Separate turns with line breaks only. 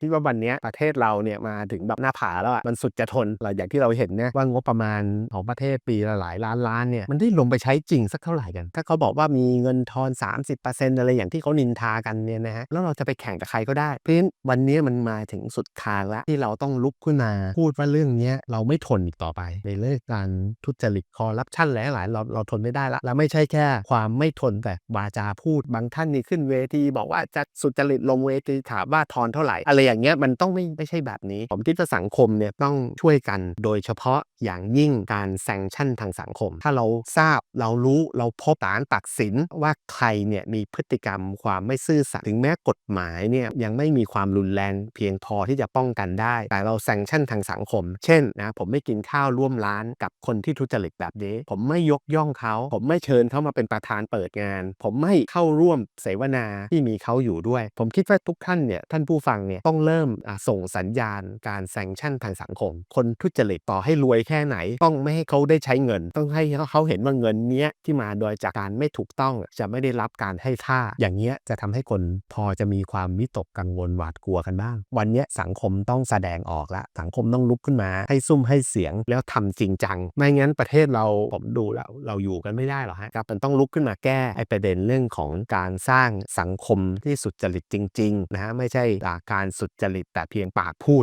คิดว่าวันนี้ประเทศเราเนี่ยมาถึงแบบหน้าผาแล้วอะมันสุดจะทนเราอย่างที่เราเห็นเนี่ยว่างบประมาณของประเทศปีละหลายล้านล้านเนี่ยมันได้ลงไปใช้จริงสักเท่าไหร่กัน ถ้าเขาบอกว่ามีเงินทอน 30%อะไรอย่างที่เขานินทากันเนี่ยนะฮะแล้วเราจะไปแข่งกับใครก็ได้เพราะฉะนั้นวันนี้มันมาถึงสุดทางแล้วที่เราต้องลุกขึ้นมาพูดว่าเรื่องนี้เราไม่ทนอีกต่อไป ในเรื่องการทุจริตคอร์รัปชันหลายๆเราเราทนไม่ได้ละแล้วไม่ใช่แค่ ความไม่ทนแต่วาจาพูดบางท่านนี่ขึ้นเวทีบอกว่าจะสุจริตลงเวทีถามว่าทอนเท่าไหร่อะไรอย่างเงี้ยมันต้องไม่ไม่ใช่แบบนี้ ผมคิดว่าสังคมเนี่ยต้องช่วยกันโดยเฉพาะ อย่างยิ่งการแซงชั่นทางสังคม ถ้าเราทราบเรารู้เราพบศาลตัดสินว่าใครเนี่ยมีพฤติกรรมความไม่ซื่อสัตย์ถึงแม้กฎหมายเนี่ยยังไม่มีความรุนแรงเพียงพอที่จะป้องกันได้ แต่เราแซงชั่นทางสังคม เช่นนะผมไม่กินข้าวร่วมร้านกับคนที่ทุจริตแบบนี้ ผมไม่ยกย่องเขา ผมไม่เชิญเขามาเป็นประธานเปิดงาน ผมไม่เข้าร่วมเสวนาที่มีเขาอยู่ด้วย ผมคิดว่าทุกท่านเนี่ยท่านผู้ฟังเนี่ยต้องเริ่มส่งสัญญาณการแซงชั่นทางสังคม คนทุจริตต่อให้รวยแค่ไหน ต้องไม่ให้เขาได้ใช้เงิน ต้องให้เขาเห็นว่าเงินเนี้ยที่มาโดยจากการไม่ถูกต้องจะไม่ได้รับการให้ท่า อย่างเงี้ยจะทำให้คนพอจะมีความวิตกกังวลหวาดกลัวกันบ้าง วันเนี้ยสังคมต้องแสดงออกละ สังคมต้องลุกขึ้นมาให้ซุ่มให้เสียงแล้วทำจริงจัง ไม่งั้นประเทศเราผมดูแล้วเราอยู่กันไม่ได้หรอกฮะครับมันต้องลุกขึ้นมาแก้ไอ้ประเด็นเรื่องของการสร้างสังคมที่สุจริตจริงๆนะฮะไม่ใช่การสุจริตแต่เพียงปากพูด